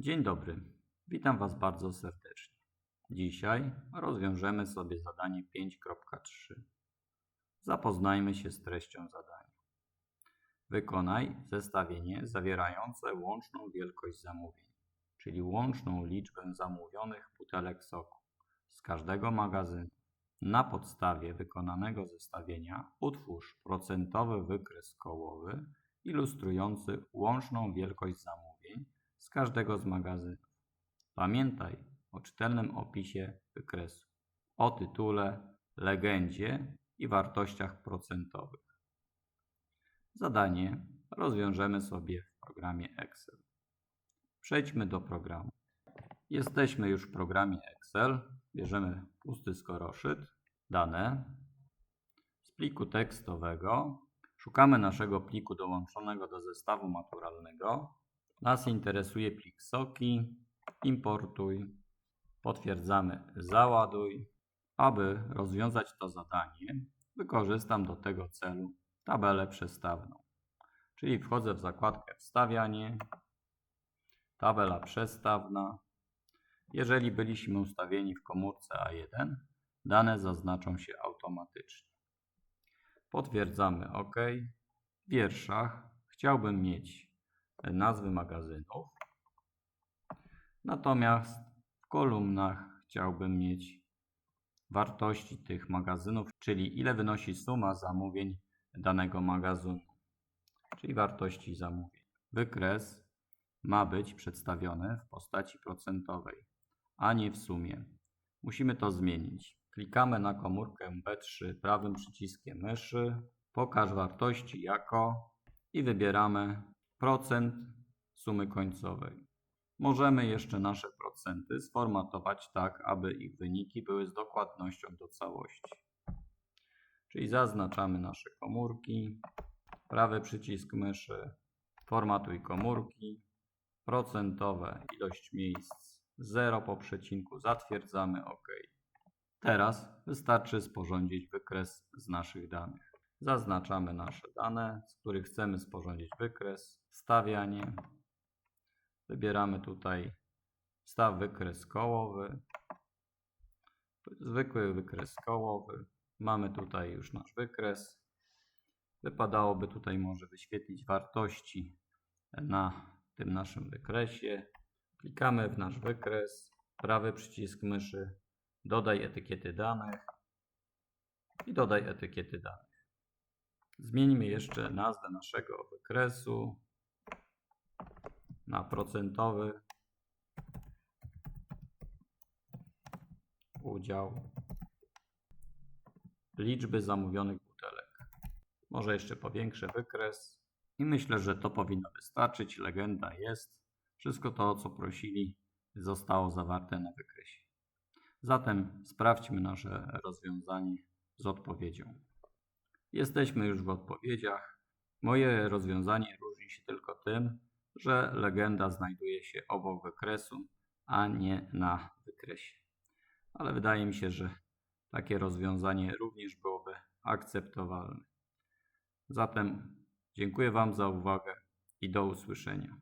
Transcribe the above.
Dzień dobry, witam Was bardzo serdecznie. Dzisiaj rozwiążemy sobie zadanie 5.3. Zapoznajmy się z treścią zadania. Wykonaj zestawienie zawierające łączną wielkość zamówień, czyli łączną liczbę zamówionych butelek soku z każdego magazynu. Na podstawie wykonanego zestawienia utwórz procentowy wykres kołowy ilustrujący łączną wielkość zamówień z każdego z magazynów. Pamiętaj o czytelnym opisie wykresu, o tytule, legendzie i wartościach procentowych. Zadanie rozwiążemy sobie w programie Excel. Przejdźmy do programu. Jesteśmy już w programie Excel. Bierzemy pusty skoroszyt, dane. Z pliku tekstowego szukamy naszego pliku dołączonego do zestawu maturalnego. Nas interesuje plik soki. Importuj. Potwierdzamy załaduj. Aby rozwiązać to zadanie, wykorzystam do tego celu tabelę przestawną. Czyli wchodzę w zakładkę wstawianie, tabela przestawna. Jeżeli byliśmy ustawieni w komórce A1, dane zaznaczą się automatycznie. Potwierdzamy OK. W wierszach chciałbym mieć nazwy magazynów. Natomiast w kolumnach chciałbym mieć wartości tych magazynów, czyli ile wynosi suma zamówień danego magazynu, czyli wartości zamówień. Wykres ma być przedstawiony w postaci procentowej, a nie w sumie. Musimy to zmienić. Klikamy na komórkę B3 prawym przyciskiem myszy, pokaż wartości jako i wybieramy procent sumy końcowej. Możemy jeszcze nasze procenty sformatować tak, aby ich wyniki były z dokładnością do całości. Czyli zaznaczamy nasze komórki, prawy przycisk myszy, formatuj komórki, procentowe ilość miejsc 0 po przecinku, zatwierdzamy OK. Teraz wystarczy sporządzić wykres z naszych danych. Zaznaczamy nasze dane, z których chcemy sporządzić wykres, wstawianie. Wybieramy tutaj wstaw wykres kołowy, zwykły wykres kołowy. Mamy tutaj już nasz wykres. Wypadałoby tutaj może wyświetlić wartości na tym naszym wykresie. Klikamy w nasz wykres, prawy przycisk myszy, dodaj etykiety danych i dodaj etykiety danych. Zmieńmy jeszcze nazwę naszego wykresu na procentowy udział liczby zamówionych butelek. Może jeszcze powiększę wykres i myślę, że to powinno wystarczyć. Legenda jest. Wszystko to, o co prosili, zostało zawarte na wykresie. Zatem sprawdźmy nasze rozwiązanie z odpowiedzią. Jesteśmy już w odpowiedziach. Moje rozwiązanie różni się tylko tym, że legenda znajduje się obok wykresu, a nie na wykresie. Ale wydaje mi się, że takie rozwiązanie również byłoby akceptowalne. Zatem dziękuję Wam za uwagę i do usłyszenia.